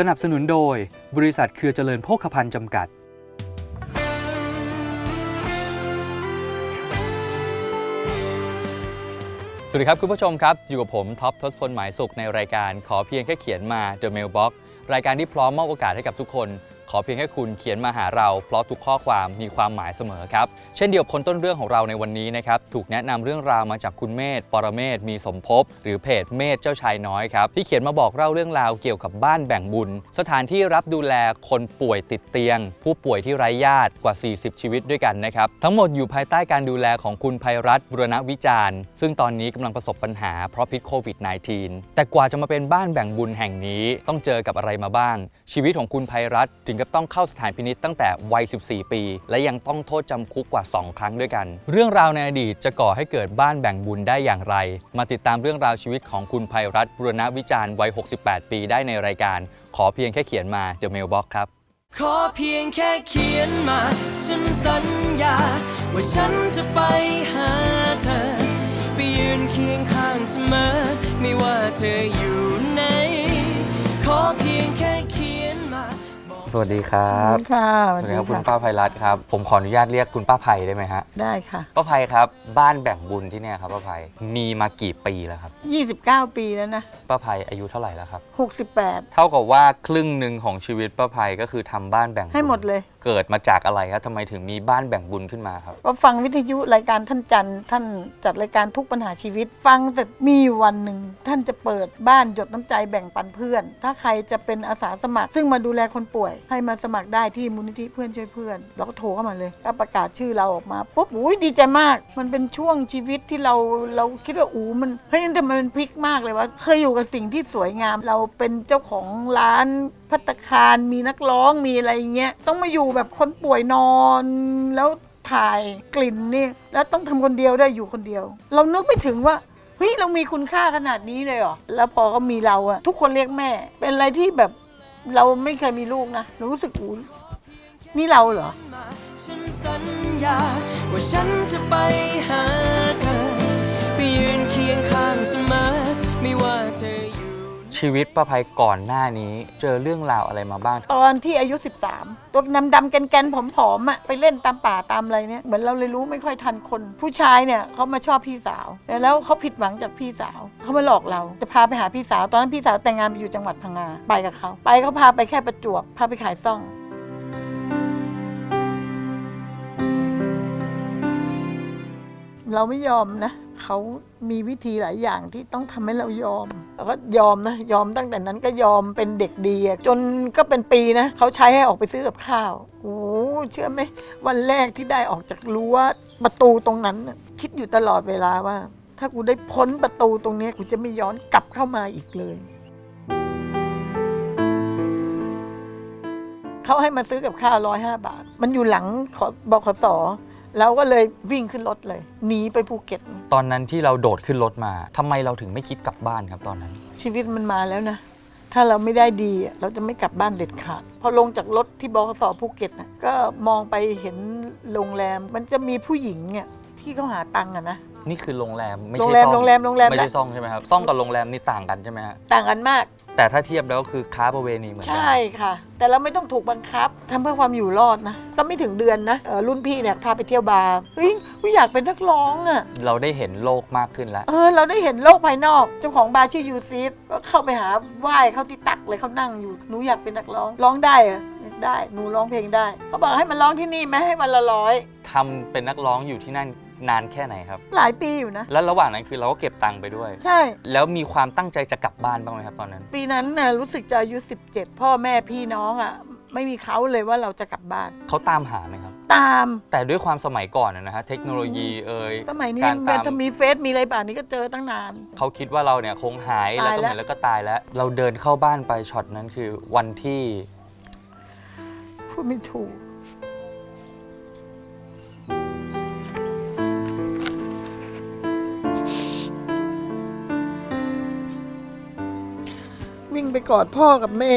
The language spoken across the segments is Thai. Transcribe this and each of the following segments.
สนับสนุนโดย บริษัทเครือเจริญโภคภัณฑ์จำกัด สวัสดีครับคุณผู้ชมครับ อยู่กับผมท็อปทศพลหมายสุขในรายการขอเพียงแค่เขียนมา The Mailbox รายการที่พร้อมมอบโอกาสให้กับทุกคน ขอเพียงแค่คุณเขียนมาหาเรา เพราะทุกข้อความมีความหมายเสมอครับ เช่นเดียวกับคนต้นเรื่องของเราในวันนี้นะครับ ถูกแนะนำเรื่องราวมาจากคุณเมธปรเมธมีสมภพหรือเพจเมธเจ้าชายน้อยครับ ที่เขียนมาบอกเล่าเรื่องราวเกี่ยวกับบ้านแบ่งบุญ สถานที่รับดูแลคนป่วยติดเตียง ผู้ป่วยที่ไร้ญาติกว่า 40 ชีวิตด้วยกันนะครับ ทั้งหมดอยู่ภายใต้การดูแลของคุณภัยรัตน์บุรณวิจารณ์ ซึ่งตอนนี้กำลังประสบปัญหาเพราะพิษโควิด -19 แต่กว่าจะมาเป็นบ้านแบ่งบุญแห่งนี้ ต้องเจอกับอะไรมาบ้าง ชีวิตของคุณภัยรัตน์ถึงกับต้องเข้าสถานพินิษตั้งแต่วัย 14 ปี และยังต้องโทษจำคุกกว่า 2 ครั้งด้วยกัน เรื่องราวในอดีตจะก่อให้เกิดบ้านแบ่งบุญได้อย่างไร มาติดตามเรื่องราวชีวิตของคุณภัยรัตน์บุรณวิจารณ์วัย 68 ปีได้ในรายการ ขอเพียงแค่เขียนมา The Mailbox ครับ ขอเพียงแค่เขียนมา ฉันสัญญา ว่าฉันจะไปหาเธอ ไปยืนเคียงข้างเสมอ ไม่ว่าเธออยู่ไหนขอเพียงแค่ วัสดีครับค่ะสวัสดีครับคุณป้าภัยรัตน์ครับ ผมขออนุญาตเรียกคุณป้าภัยได้ไหมฮะ ได้ค่ะ ป้าภัยครับ บ้านแบ่งบุญที่เนี่ยครับป้าภัยมีมากี่ปีแล้วครับ 29 ปีแล้วนะ ป้าภัยอายุเท่าไหร่แล้วครับ 68 เท่ากับว่าครึ่งหนึ่งของชีวิตป้าภัยก็คือทำบ้านแบ่งบุญให้หมดเลย เกิดมาจากอะไรครับทำไมถึงมีบ้านแบ่งบุญขึ้นมาครับ ก็ฟังวิทยุรายการท่านจันทร์ท่านจัดรายการทุกปัญหาชีวิต ฟังแต่มีอยู่วันหนึ่ง ท่านจะเปิดบ้านหยดน้ำใจแบ่งปันเพื่อน ถ้าใครจะเป็นอาสาสมัคร ซึ่งมาดูแลคนป่วย ให้มาสมัครได้ที่มูลนิธิเพื่อนช่วยเพื่อนเราก็โทรเข้ามาเลยก็ประกาศชื่อเราออกมาปุ๊บอุ้ยดีใจมาก มันเป็นช่วงชีวิตที่เราเราคิดว่าอูมันเฮ้ยทำไมมันพลิกมากเลยว่าเคยอยู่กับสิ่งที่สวยงาม เราเป็นเจ้าของร้านพัตคารมีนักร้องมีอะไรเงี้ยต้องมาอยู่แบบคนป่วยนอนแล้วถ่ายกลิ่นนี่แล้วต้องทำคนเดียวได้อยู่คนเดียว เรานึกไม่ถึงว่าเฮ้ยเรามีคุณค่าขนาดนี้เลยเหรอแล้วพอก็มีเราอะทุกคนเรียกแม่ เป็นอะไรที่แบบเราไม่เคยมีลูกนะเรารู้สึกอูนี่เราเหรอฉันสัญญาว่าฉันจะไปหาเธอไปยืนเคียงข้างเสมอ ไม่ว่าเธออยู่ชีวิตป้าภัยก่อนหน้านี้ เจอเรื่องราวอะไรมาบ้าง ตอนที่อายุ 13 ตัวดำดำๆแกนๆผอมๆอะไปเล่นตามป่าตามอะไรเนี่ยเหมือนเราเลยรู้ไม่ค่อยทันคน ผู้ชายเนี่ยเขามาชอบพี่สาว แล้วเขาผิดหวังจากพี่สาวเขามาหลอกเราจะพาไปหาพี่สาว ตอนนั้นพี่สาวแต่งงานไปอยู่จังหวัดพังงาไปกับเขาไปเขาพาไปแค่ประจวบพาไปขายซ่อง เราไม่ยอมนะเขามีวิธีหลายอย่างที่ต้องทำให้เรายอมเราก็ยอมนะยอมตั้งแต่นั้นก็ยอมเป็นเด็กดีจนก็เป็นปีนะเขาใช้ให้ออกไปซื้อกับข้าวโอ้เชื่อไหมวันแรกที่ได้ออกจากรั้วประตูตรงนั้น คิดอยู่ตลอดเวลาว่า ถ้ากูได้พ้นประตูตรงนี้กูจะไม่ย้อนกลับเข้ามาอีกเลยเขาให้มาซื้อกับข้าวร้อยห้าบาท มันอยู่หลังขอบขส เราก็เลยวิ่งขึ้นรถเลยหนีไปภูเก็ต ตอนนั้นที่เราโดดขึ้นรถมาทำไมเราถึงไม่คิดกลับบ้านครับตอนนั้น ชีวิตมันมาแล้วนะ ถ้าเราไม่ได้ดีอะเราจะไม่กลับบ้านเด็ดขาด พอลงจากรถที่บขสภูเก็ตนะก็มองไปเห็นโรงแรม มันจะมีผู้หญิงเนี่ยที่เขาหาตังค์อะนะ นี่คือโรงแรมไม่โรใช่งแรมซ่องโรงแรมโรงแรม ไม่นะใช่ซ่องใช่ไหมครับซ่องกับโรงแรมนี่ต่างกันใช่ไหมฮะ ต่างกันมาก แต่ถ้าเทียบแล้วคือค้าประเวณีเหมือนกั ใช่ค่ะ แต่เราไม่ต้องถูกบังคับทำเพื่อความอยู่รอดนะ ก็ไม่ถึงเดือนนะเอ่อรุ่นพี่เนี่ยพาไปเที่ยวบาร์เฮ้ยกูอยากเป็นนักร้องอะเราได้เห็นโลกมากขึ้นแล้ว เออเราได้เห็นโลกภายนอก เจ้าของบาร์ชื่อยูซีดก็เข้าไปหาไหว้เขาที่ตักเลยเขานั่งอยู่หนูอยากเป็นนักร้องร้องได้เหรอได้หนูร้องเพลงได้เขาบอกให้มันร้องที่นี่ไหมให้วันละร้อย ทำเป็นนักร้องอยู่ที่นั่น นานแค่ไหนครับ หลายปีอยู่นะ แล้วระหว่างนั้นคือเราก็เก็บตังค์ไปด้วย ใช่ แล้วมีความตั้งใจจะกลับบ้านบ้างไหมครับตอนนั้น ปีนั้นน่ะรู้สึกจะอายุ17 พ่อแม่พี่น้องอะ ไม่มีเขาเลยว่าเราจะกลับบ้าน เขาตามหาไหมครับ ตาม แต่ด้วยความสมัยก่อนนะฮะเทคโนโลยีเอ่ยสมัยนี้การแม้ตามถ้ามีเฟซมีอะไรป่านนี้ก็เจอตั้งนาน เขาคิดว่าเราเนี่ยคงหายแล้วตายก็แล้วเหมือนแล้วก็ตายแล้ว เราเดินเข้าบ้านไปช็อตนั้นคือวันที่พูดไม่ถูก วิ่งไปกอดพ่อกับแม่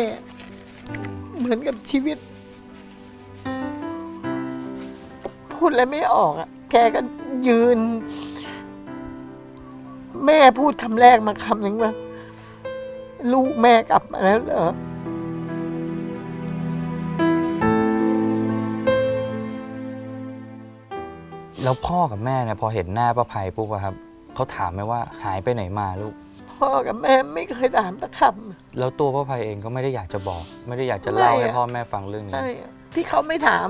เหมือนกับชีวิต พูดอะไรไม่ออกอะ่ะ แกก็ยืน แม่พูดคำแรกมาคำหนึ่งว่าลูกแม่กลับมาแล้วเหรอแล้วพ่อกับแม่เนี่ยพอเห็นหน้าป้าภัยปุ๊บอะครับเขาถามไหมว่าหายไปไหนมาลูก พ่อกับแม่ไม่เคยถามตะคแล้วตัวป้าภัยเองก็ไม่ได้อยากจะบอก ไม่ได้อยากจะเล่าไม่ให้อะพ่อแม่ฟังเรื่องำนี้ ใช่ที่เขาไม่ถาม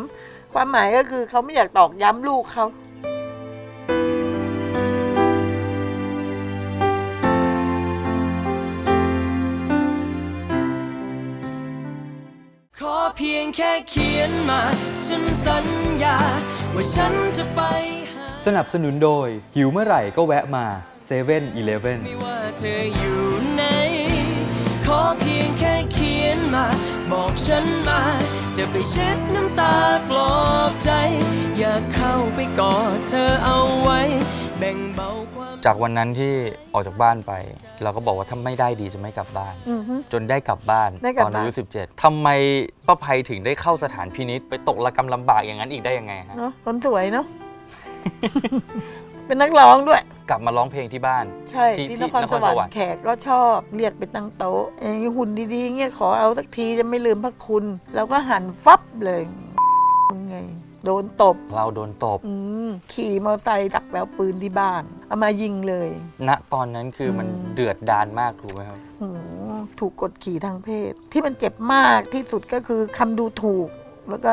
ความหมายก็คือเขาไม่อยากตอกย้ำลูกเขา ขอเพียงแค่เขียนมา ฉันสัญญา ว่าฉันจะไปหา สนับสนุนโดย หิวเมื่อไหร่ก็แวะมา 7 e เ e ่ e อไม่ว่าเธออยู่ไหนขอเพียงแค่เขียนมา บอกฉันมา จะไปเช็ดน้ำตาปลอบใจ อยากเข้าไปกอดเธอเอาไว้ แบ่งเบาความจากวันนั้นที่ออกจากบ้านไป เราก็บอกว่าถ้าไม่ได้ดีจะไม่กลับบ้าน อือฮึ จนได้กลับบ้านได้กลัตบอนอายุบ้าน17ทำไมป้าภัยถึงได้เข้าสถานพินิษไปตกระกำลำบากอย่างนั้นอีกได้ยังไงฮะ เนาะคนสวยเนาะ เป็นนักร้องด้วย กลับมาร้องเพลงที่บ้าน ใช่ที่ที่ที่นครนคสรวรสรวรรค์ค์แขกก็ชอบเรียกไปตั้งโต๊ะเอ้ยหุ่นดีๆเงี้ยขอเอาสักทีจะไม่ลืมพระคุณ แล้วก็หันฟับเลยไงโดนตบ เราโดนตบ อืมขี่มอเตอร์ไซค์ดักแปลปืนที่บ้าน เอามายิงเลย ณตอนนั้นคือมันอืมเดือดดานมากถูกไหมครับโหถูกกดขี่ทางเพศ ที่มันเจ็บมากที่สุดก็คือคำดูถูก แล้วก็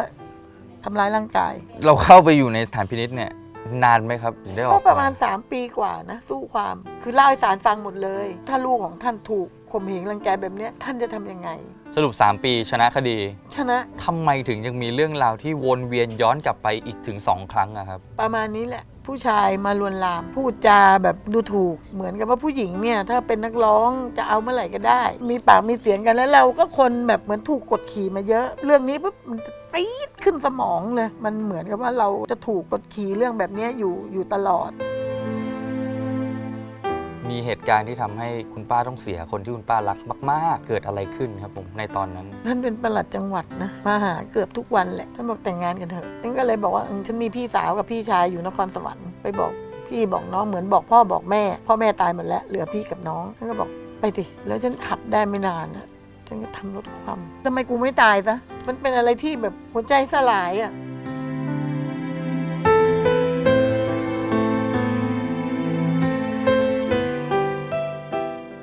ทำร้ายร่างกาย เราเข้าไปอยู่ในสถานพินิษเนี่ย นานไหมครับถึงได้อก็อกประมาณ 3 ปีกว่านะ สู้ความคือเล่าให้สารฟังหมดเลย ถ้าลูกของท่านถูกข่มเหงรังแกแบบเนี้ยท่านจะทำยังไง สรุป 3 ปีชนะคดีชนะทำไมถึงยังมีเรื่องราวที่วนเวียนย้อนกลับไปอีกถึง 2 ครั้งอะครับ ประมาณนี้แหละ ผู้ชายมาลวนลามพูดจาแบบดูถูก เหมือนกับว่าผู้หญิงเนี่ยถ้าเป็นนักร้องจะเอาเมื่อไหร่ก็ได้ มีปากมีเสียงกันแล้วเราก็คนแบบเหมือนถูกกดขี่มาเยอะ เรื่องนี้ปุ๊บมันจะตีดขึ้นสมองเลย มันเหมือนกับว่าเราจะถูกกดขี่เรื่องแบบนี้อยู่อยู่ตลอด มีเหตุการณ์ที่ทำให้คุณป้าต้องเสียคนที่คุณป้ารักมากๆ เกิดอะไรขึ้นครับผมในตอนนั้น ท่านเป็นประหลัดจังหวัดนะมาหาเกือบทุกวันแหละท่านบอกแต่งงานกันเถอะท่านก็เลยบอกว่าเออฉันมีพี่สาวกับพี่ชายอยู่นครสวรรค์ไปบอกพี่บอกน้องเหมือนบอกพ่อบอกแม่ พ่อแม่ตายหมดแล้วเหลือพี่กับน้องท่านก็บอกไปดิแล้วฉันขับได้ไม่นานนะฉันก็ทำรถความทำไมกูไม่ตายซะมันเป็นอะไรที่แบบหัวใจสลายอะ่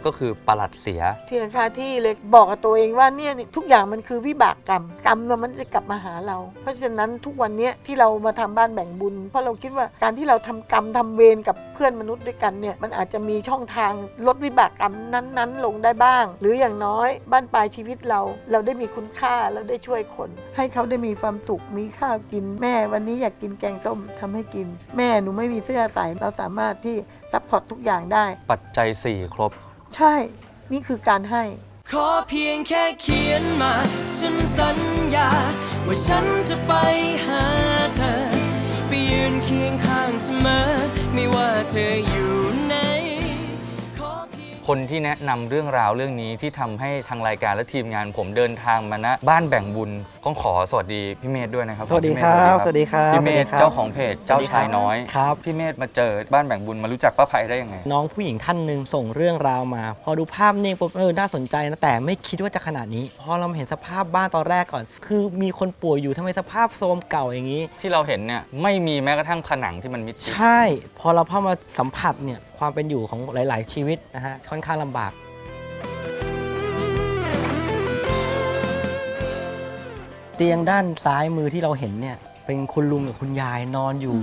ก็คือประหลัดเสีย เสียคาที่เลยบอกกับตัวเองว่าเนี่ยนี่ทุกอย่างมันคือวิบากกรรม กรรมน่ะมันจะกลับมาหาเรา เพราะฉะนั้นทุกวันเนี้ยที่เรามาทำบ้านแบ่งบุญ เพราะเราคิดว่าการที่เราทำกรรมทำเวรกับเพื่อนมนุษย์ด้วยกันเนี่ยมันอาจจะมีช่องทางลดวิบากกรรมนั้นๆ ลงได้บ้าง หรืออย่างน้อยบ้านปลายชีวิตเรา เราได้มีคุณค่าเราได้ช่วยคน ให้เขาได้มีความสุขมีข้าวกินแม่วันนี้อยากกินแกงส้มทำให้กิน แม่หนูไม่มีเสื้อใส่เราสามารถที่ซัพพอร์ตทุกอย่างได้ ปัจจัย 4 ครบ ใช่ นี่คือการให้ ขอเพียงแค่เขียนมา ฉันสัญญา ว่าฉันจะไปหาเธอ ไปยืนเคียงข้างเสมอ ไม่ว่าเธออยู่ คนที่แนะนำเรื่องราวเรื่องนี้ที่ทำให้ทางรายการและทีมงานผมเดินทางมาณบ้านแบ่งบุญต้องขอสวัสดีพี่เมธด้วยนะครับสวัสดีพี่เมคธรับสวัสดีครับพี่เมธสวัสดีครับ เจ้าของเพจเจ้าชายน้อย ครับ พี่เมธมาเจอบ้านแบ่งบุญมารู้จักป้าภัยได้ยังไง น้องผู้หญิงท่านหนึ่งส่งเรื่องราวมา พอดูภาพนิ่งปุ๊บเออน่าสนใจนะแต่ไม่คิดว่าจะขนาดนี้ พอเรามาเห็นสภาพบ้านตอนแรกก่อน คือมีคนป่วยอยู่ทำไมสภาพโทรมเก่าอย่างนี้ ที่เราเห็นเนี่ยไม่มีแม้กระทั่งผนังที่มันมิดชิด ใช่ พอเราเข้ามาสัมผัสเนี่ยความเป็นอยู่ของหลาย ๆ ชีวิตนะฮะค่อนข้างลำบาก เตียงด้านซ้ายมือที่เราเห็นเนี่ยเป็นคุณลุงกับคุณยายนอนอยู่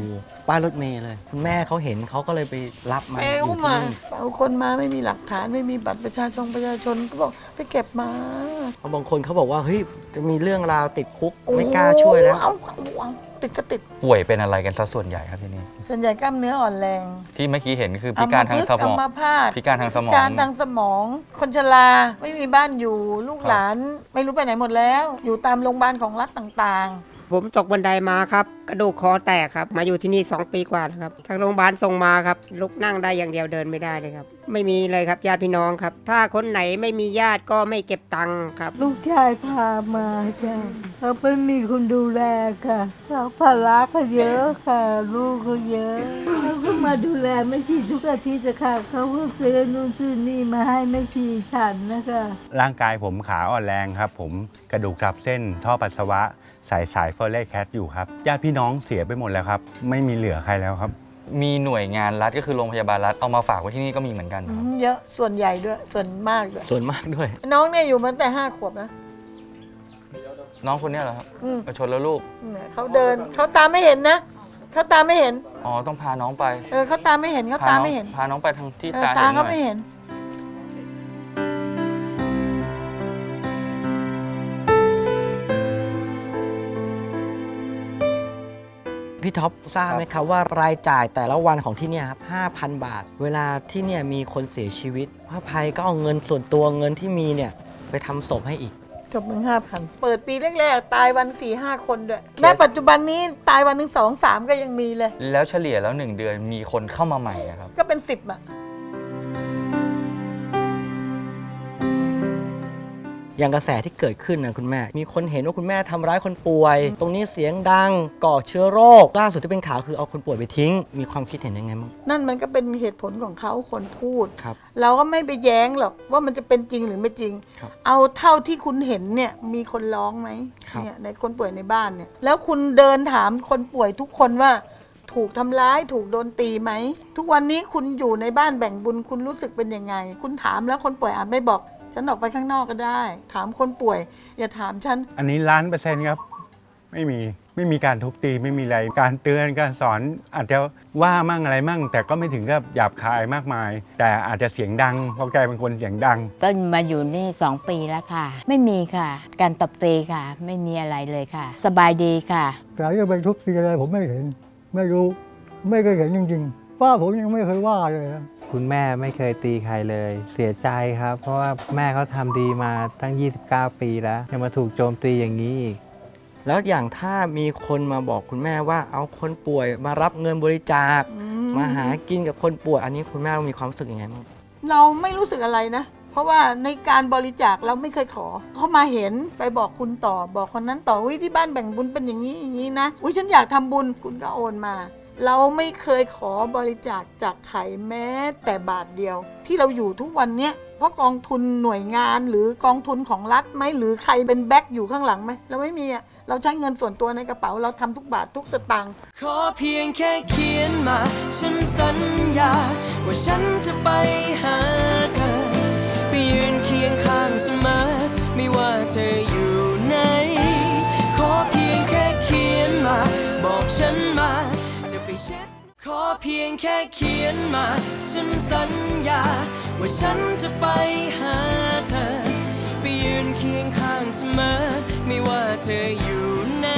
ป้ายรถเมล์เลย คุณแม่เขาเห็นเขาก็เลยไปรับมาแปลอยู่ที่มานี่เอาคนมาไม่มีหลักฐานไม่มีบัตรประชาชนประชาชนก็บอกไปเก็บมาเพราะบางคนเขาบอกว่าเฮ้ยจะมีเรื่องราวติดคุกไม่กล้าช่วยแล้ว เอาเอาเอาติดก็ติดป่วยเป็นอะไรกันซะส่วนใหญ่ครับที่นี่ ส่วนใหญ่กล้ามเนื้ออ่อนแรงที่เมื่อกี้เห็นคือพิการทางสมอง อัมพาตพิการทางสมอง พิการทางสมอง คนชราไม่มีบ้านอยู่ลูกหลาน ไม่รู้ไปไหนหมดแล้ว อยู่ตามโรงพยาบาลของรัฐต่าง ผมตกบันไดมาครับ กระดูกคอแตกครับ มาอยู่ที่นี่ 2 ปีกว่าแล้วครับ ทางโรงพยาบาลส่งมาครับ ลุกนั่งได้อย่างเดียวเดินไม่ได้เลยครับ ไม่มีเลยครับญาติพี่น้องครับ ถ้าคนไหนไม่มีญาติก็ไม่เก็บตังค์ครับ ลูกชายพามาจ้ะเขาไม่มีคนดูแลค่ะเขาภาระเขาเยอะค่ะ ลูกเขาเยอะเขาก็มาดูแลไม่ชีทุกอาทิตย์จะค่ะเขาก็ซื้อนู่นซื้อนี่มาให้ไม่ชีฉันนะคะร่างกายผมขาอ่อนแรงครับ ผมกระดูกทับเส้นท่อปัสสาวะ สายสายเฟอร์เรสแคทอยู่ครับญาติพี่น้องเสียไปหมดแล้วครับ ไม่มีเหลือใครแล้วครับ มีหน่วยงานรัฐก็คือโรงพยาบาลรัฐเอามาฝากไว้ที่นี่ก็มีเหมือนกันๆคอืรับมเยอะส่วนใหญ่ด้วยส่วนมากด้วยส่วนมากด้วย น้องเนี่ยอยู่มาตั้งแต่ห้าขวบนะ น้องคนเนี้ยเหรอครับอืมประชนแล้วลูกเนี่ยเขาเดินเขาตามไม่เห็นนะเขาตามไม่เห็น อ๋อต้องพาน้องไปเออเขาตามไม่เห็นเขาพตามน้องไม่เห็นพาน้องไปทางที่เออตาตาเห็นหเขาน่อไม่ยเห็น พี่ท็อปทราบไหมครับว่ารายจ่ายแต่ละวันของที่เนี่ยครับ5,000บาท เวลาที่เนี่ยมีคนเสียชีวิตพระภัยก็เอาเงินส่วนตัวเงินที่มีเนี่ยไปทำศพให้อีก จบหนึ่งห้าพันเปิดปีแรกๆ ตายวันสี่ห้าคนด้วยณปัจจุบันนี้ตายวันหนึ่งสองสามก็ยังมีเลย แล้วเฉลี่ยแล้วหนึ่งเดือนมีคนเข้ามาใหม่อะครับ ก็เป็นสิบอะ อย่างกระแสที่เกิดขึ้นนะคุณแม่ มีคนเห็นว่าคุณแม่ทำร้ายคนป่วย ตรงนี้เสียงดังก่อเชื้อโรค ล่าสุดที่เป็นข่าวคือเอาคนป่วยไปทิ้ง มีความคิดเห็นยังไงบ้างนั่นมันก็เป็นเหตุผลของเขาคนพูด ครับ เราก็ไม่ไปแย้งหรอกว่ามันจะเป็นจริงหรือไม่จริง ครับเอาเท่าที่คุณเห็นเนี่ยมีคนร้องไหมครับ เนี่ยในคนป่วยในบ้านเนี่ย แล้วคุณเดินถามคนป่วยทุกคนว่า ถูกทำร้ายถูกโดนตีไหม ทุกวันนี้คุณอยู่ในบ้านแบ่งบุญคุณรู้สึกเป็นยังไง คุณถามแล้วคนป่วยอาจไม่บอก ฉันออกไปข้างนอกก็ได้ ถามคนป่วย อย่าถามฉัน อันนี้ล้านเปอร์เซ็นต์ครับ ไม่มีไม่มีการทุบตีไม่มีอะไรการเตือนการสอน อาจจะว่ามั่งอะไรมั่ง แต่ก็ไม่ถึงกับหยาบคายมากมาย แต่อาจจะเสียงดังเพราะแกเป็นคนเสียงดัง ก็มาอยู่นี่สองปีแล้วค่ะ ไม่มีค่ะ การตบตีค่ะ ไม่มีอะไรเลยค่ะ สบายดีค่ะ แต่จะไปทุบตีอะไรผมไม่เห็น ไม่รู้ ไม่เคยเห็นจริงๆป้าผมยังไม่เคยว่าเลยนะ คุณแม่ไม่เคยตีใครเลย เสียใจครับ เพราะว่าแม่เขาทำดีมาตั้ง 29 ปีแล้ว ยังมาถูกโจมตีอย่างนี้อีก แล้วอย่างถ้ามีคนมาบอกคุณแม่ว่าเอาคนป่วยมารับเงินบริจาคอืมาหากินกับคนป่วย อันนี้คุณแม่มีความรู้สึกยังไงบ้างเราไม่รู้สึกอะไรนะ เพราะว่าในการบริจาคเราไม่เคยขอ เขามาเห็นไปบอกคุณต่อ บอกคนนั้นต่อวิที่บ้านแบ่งบุญเป็นอย่างนี้อย่างนี้นะอุ้ยฉันอยากทำบุญคุณก็โอนมา เราไม่เคยขอบริจาคจากใครแม้แต่บาทเดียว ที่เราอยู่ทุกวันเนี้ยเพราะกองทุนหน่วยงานหรือกองทุนของรัฐไหมหรือใครเป็นแบ็คอยู่ข้างหลังไหมเราไม่มีอะเราใช้เงินส่วนตัวในกระเป๋าเราทำทุกบาททุกสตางค์ขอเพียงแค่เขียนมาฉันสัญญา ว่าฉันจะไปหาเธอ ไปยืนเคียงข้างเสมอ ไม่ว่าเธออยู่ไหน ขอเพียงแค่เขียนมา บอกฉันมา ไปเช็ดขอเพียงแค่เขียนมา ฉันสัญญา ว่าฉันจะไปหาเธอ ไปยืนเคียงข้างเสมอ ไม่ว่าเธออยู่ไหน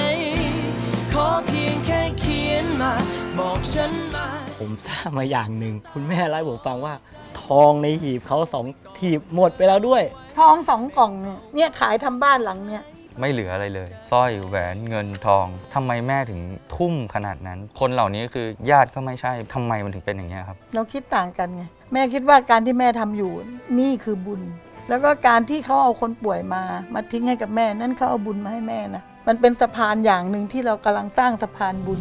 ขอเพียงแค่เขียนมา บอกฉันมา ผมทราบมาอย่างหนึ่ง คุณแม่เล่าให้ผมฟังว่า ทองในหีบเขาสองหีบหมดไปแล้วด้วย ทองสองกล่องเนี่ยเนี่ยขายทำบ้านหลังเนี่ย ไม่เหลืออะไรเลยสร้อยแหวนเงินทองทำไมแม่ถึงทุ่มขนาดนั้น คนเหล่านี้คือญาติก็ไม่ใช่ทำไมมันถึงเป็นอย่างนี้ครับ เราคิดต่างกันไงแม่คิดว่าการที่แม่ทำอยู่นี่คือบุญ แล้วก็การที่เขาเอาคนป่วยมามาทิ้งให้กับแม่นั่นเขาเอาบุญมาให้แม่นะมันเป็นสะพานอย่างหนึ่งที่เรากำลังสร้างสะพานบุญ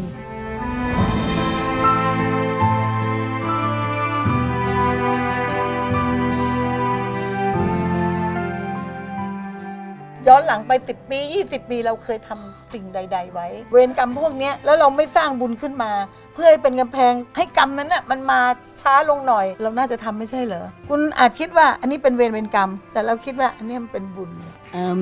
ย้อนหลังไป 10 ปี 20 ปีเราเคยทำสิ่งใด ๆ ไว้ เวรกรรมพวกนี้แล้วเราไม่สร้างบุญขึ้นมา เพื่อให้เป็นกำแพงให้กรรมนั้นน่ะมันมาช้าลงหน่อย เราน่าจะทำไม่ใช่เหรอคุณอาจคิดว่าอันนี้เป็นเวรเป็นกรรม แต่เราคิดว่าอันนี้มันเป็นบุญ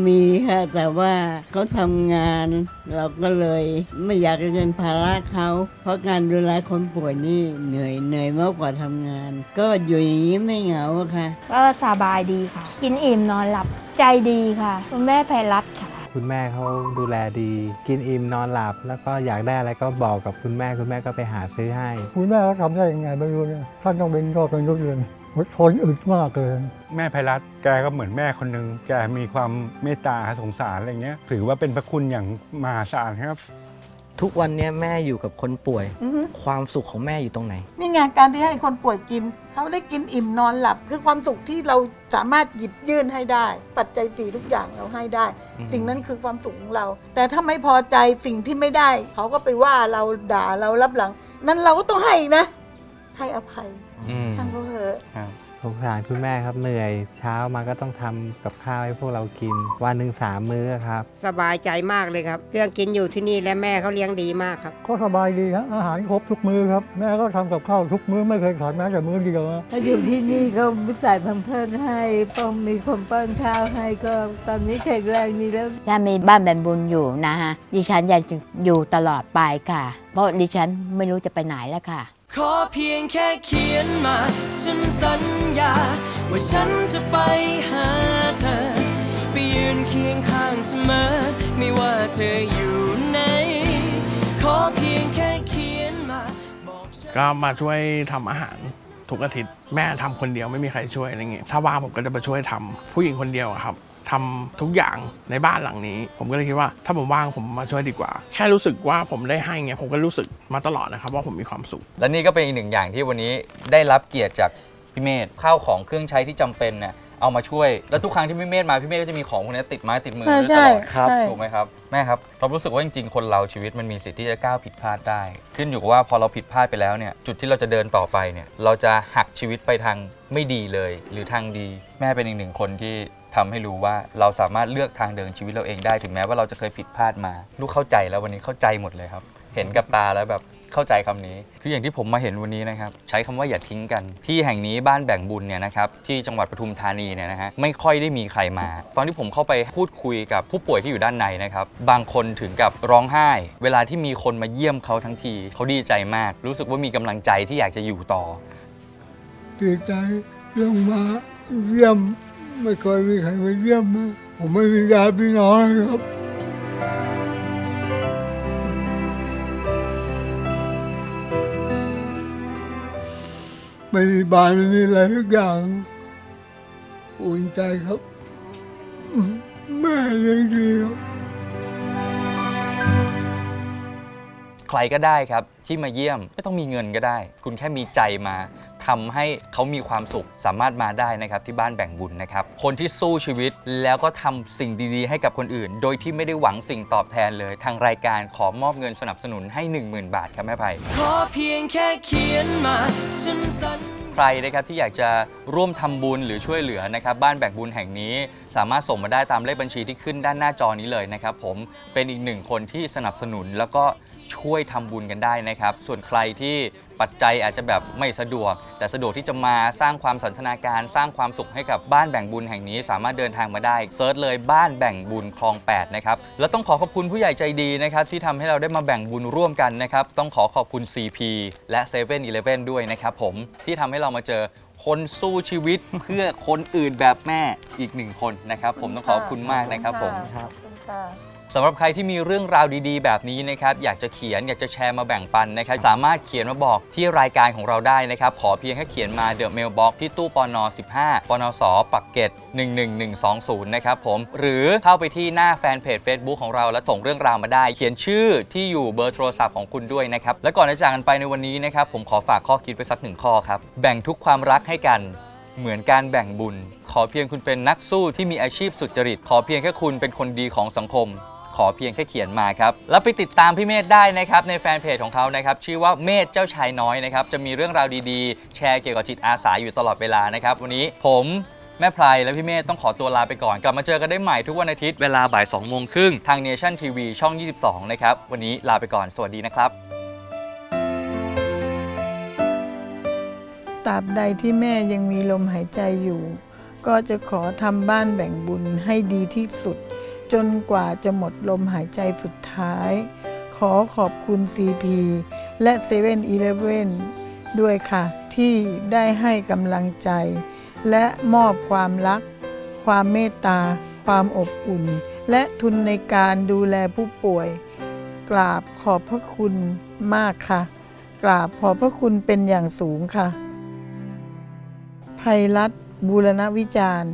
มีค่ะแต่ว่าเขาทำงาน เราก็เลยไม่อยากจะเป็นภาระเขา เพราะการดูแลคนป่วยนี่เหนื่อยเหนื่อยมากกว่าทำงาน ก็อยู่อย่างนี้ไม่เหงาอะค่ะ ก็สบายดีค่ะ กินอิ่มนอนหลับใจดีค่ะ คุณแม่ไพรัตน์ค่ะ คุณแม่เขาดูแลดี กินอิ่มนอนหลับ แล้วก็อยากได้อะไรก็บอกกับคุณแม่คุณแม่ก็ไปหาซื้อให้ คุณแม่เขาทำได้ยังไงไม่รู้เนี่ยท่านต้องเป็นก็เป็นรถเรือนอด ทนอึดมากเลย แม่ไพรัตน์แกก็เหมือนแม่คนหนึ่งแกมีความเมตตาสงสารอะไรเงี้ย ถือว่าเป็นพระคุณอย่างมหาศาลครับ ทุกวันเนี้ยแม่อยู่กับคนป่วย อือฮึความสุขของแม่อยู่ตรงไหน นี่ไงการที่ให้คนป่วยกิน เขาได้กินอิ่มนอนหลับ คือความสุขที่เราสามารถหยิบยื่นให้ได้ ปัจจัยสี่ทุกอย่างเราให้ได้ อืม สิ่งนั้นคือความสุขของเรา แต่ถ้าไม่พอใจสิ่งที่ไม่ได้ เขาก็ไปว่าเราด่าเรารับหลัง นั้นเราก็ต้องให้นะ ให้อภัย อืมช่างเขาเถอะสงสารคุณแม่ครับเหนื่อยเช้ามาก็ต้องทำกับข้าวให้พวกเรากิน วันหนึ่งสามมื้อครับ สบายใจมากเลยครับ เรื่องกินอยู่ที่นี่และแม่เขาเลี้ยงดีมากครับ ก็สบายดีฮะอาหารครบทุกมื้อครับ แม่ก็ทำกับข้าวทุกมื้อไม่เคยขาดแม้แต่มื้อเดียวนะถ้าอยู่ที่นี่ก็ใส่แพัมเพิร์สให้ต้องมีคนป้อนข้าวให้ก็ตอนนี้แข็งแรงดีแล้ว ถ้ามีบ้านแบนบุญอยู่นะฮะ ดิฉันอยากจะอยู่ตลอดไปค่ะ เพราะดิฉันไม่รู้จะไปไหนแล้วค่ะ ขอเพียงแค่เขียนมา ฉันสัญญา ว่าฉันจะไปหาเธอ ไปยืนเคียงข้างเสมอ ไม่ว่าเธออยู่ไหน ขอเพียงแค่เขียนมา บอกฉัน ก็มาช่วยทำอาหารทุกอาทิตย์แม่ทำคนเดียวไม่มีใครช่วยอะไรเงี้ยถ้าว่างผมก็จะมาช่วยทำผู้หญิงคนเดียวอะครับ ทำทุกอย่างในบ้านหลังนี้ ผมก็เลยคิดว่าถ้าผมว่างผมมาช่วยดีกว่า แค่รู้สึกว่าผมได้ให้เงี้ยผมก็รู้สึกมาตลอดนะครับว่าผมมีความสุข และนี่ก็เป็นอีกหนึ่งอย่างที่วันนี้ได้รับเกียรติจากพี่เมธข้าวของเครื่องใช้ที่จำเป็นเนี่ยเอามาช่วย แล้วทุกครั้งที่พี่เมธมาพี่เมธก็จะมีของพวกนี้ติดไม้ติดมือใช่ด้วยตลอดใช่ใช่ถูกไหมครับแม่ครับเรารู้สึกว่าจริงๆ คนเราชีวิตมันมีสิทธิ์ที่จะก้าวผิดพลาดได้ ขึ้นอยู่กับว่าพอเราผิดพลาดไปแล้วเนี่ยจุดที่เราจะเดินต่อไปเนี่ยเราจะหักชีวิตไปทางไม่ดีเลย หรือทางดี แม่เป็นอีกหนึ่งคนที่ ทำให้รู้ว่าเราสามารถเลือกทางเดินชีวิตเราเองได้ถึงแม้ว่าเราจะเคยผิดพลาดมา ลูกเข้าใจแล้ววันนี้เข้าใจหมดเลยครับ เห็นกับตาแล้วแบบเข้าใจคำนี้ คืออย่างที่ผมมาเห็นวันนี้นะครับ ใช้คำว่าอย่าทิ้งกัน ที่แห่งนี้บ้านแบ่งบุญเนี่ยนะครับที่จังหวัดปทุมธานีเนี่ยนะฮะไม่ค่อยได้มีใครมา ตอนที่ผมเข้าไปพูดคุยกับผู้ป่วยที่อยู่ด้านในนะครับ บางคนถึงกับร้องไห้ เวลาที่มีคนมาเยี่ยมเขาทั้งทีเขาดีใจมาก รู้สึกว่ามีกำลังใจที่อยากจะอยู่ต่อดีใจเรื่องมาเยี่ยม ไม่เคยมีใครมาเยี่ยมนะผมไม่มีญาติพี่น้องครับไม่มีบ้านไม่มีอะไรทุกอย่างอุ่นใจครับ แม่เลี้ยงดีครับ ใครก็ได้ครับ ที่มาเยี่ยมไม่ต้องมีเงินก็ได้ คุณแค่มีใจมาทำให้เขามีความสุขสามารถมาได้นะครับที่บ้านแบ่งบุญนะครับ คนที่สู้ชีวิตแล้วก็ทำสิ่งดีๆ ให้กับคนอื่น โดยที่ไม่ได้หวังสิ่งตอบแทนเลย ทางรายการขอมอบเงินสนับสนุนให้ 10,000 บาทครับแม่ไพขอเพียงแค่เขียนมาฉันสัญใครนะครับที่อยากจะร่วมทำบุญหรือช่วยเหลือนะครับบ้านแบ่งบุญแห่งนี้ สามารถส่งมาได้ตามเลขบัญชีที่ขึ้นด้านหน้าจอนี้เลยนะครับผมเป็นอีกหนึ่งคนที่สนับสนุนแล้วก็ช่วยทำบุญกันได้นะครับส่วนใครที่ปัจจัยอาจจะแบบไม่สะดวก แต่สะดวกที่จะมาสร้างความสันทนาการสร้างความสุขให้กับบ้านแบ่งบุญแห่งนี้ สามารถเดินทางมาได้เซิร์ชเลยบ้านแบ่งบุญคลอง 8 นะครับ แล้วต้องขอขอบคุณผู้ใหญ่ใจดีนะครับ ที่ทำให้เราได้มาแบ่งบุญร่วมกันนะครับ ต้องขอขอบคุณ CP และ7 e เ e ่ e อด้วยนะครับผมที่ทำให้เรามาเจอคนสู้ชีวิตเพื่อคนอื่นแบบแม่อีกหนึ่งคนนะครับ ผมต้องขอบคุณมากนะครับผมขอบคุณค่ะ สำหรับใครที่มีเรื่องราวดีๆ แบบนี้นะครับอยากจะเขียนอยากจะแชร์มาแบ่งปันนะครับสามารถเขียนมาบอกที่รายการของเราได้นะครับขอเพียงแค่เขียนมาเดอะเมลบ็อกที่ตู้ปอนอ15ปนสอปักเกต11120 นะครับผมหรือเข้าไปที่หน้าแฟนเพจ Facebook ของเราแล้วส่งเรื่องราวมาได้ เขียนชื่อที่อยู่เบอร์โทรศัพท์ของคุณด้วยนะครับและก่อนจะจากกันไปในวันนี้นะครับผมขอฝากข้อคิดไว้สักหนึ่งข้อครับแบ่งทุกความรักให้กันเหมือนการแบ่งบุญ ขอเพียงคุณเป็นนักสู้ที่มีอาชีพสุจริต ขอเพียงแค่คุณเป็นคนดีของสังคม อเพียงแค่เขียนมาครับ แล้วไปติดตามพี่เมธได้นะครับในแฟนเพจของเขานะครับชื่อว่าเมธเจ้าชายน้อยนะครับจะมีเรื่องราวดีๆ แชร์เกี่ยวกับจิตอาสาอยู่ตลอดเวลานะครับวันนี้ผมแม่ไพรและพี่เมธต้องขอตัวลาไปก่อน กลับมาเจอกันได้ใหม่ทุกวันอาทิตย์เวลาบ่าย2โมงครึ่งทาง Nation TV ช่อง 22 นะครับ วันนี้ลาไปก่อน สวัสดีนะครับ ตราบใดที่แม่ยังมีลมหายใจอยู่ ก็จะขอทำบ้านแบ่งบุญให้ดีที่สุด จนกว่าจะหมดลมหายใจสุดท้าย ขอขอบคุณ CP และ7 e เ e ่ e อด้วยค่ะ ที่ได้ให้กำลังใจ และมอบความรัก ความเมตตา ความอบอุ่น และทุนในการดูแลผู้ป่วย กราบขอบพระคุณมากค่ะ กราบขอบพระคุณเป็นอย่างสูงค่ะภัยรัฐบูรณวิจารณ์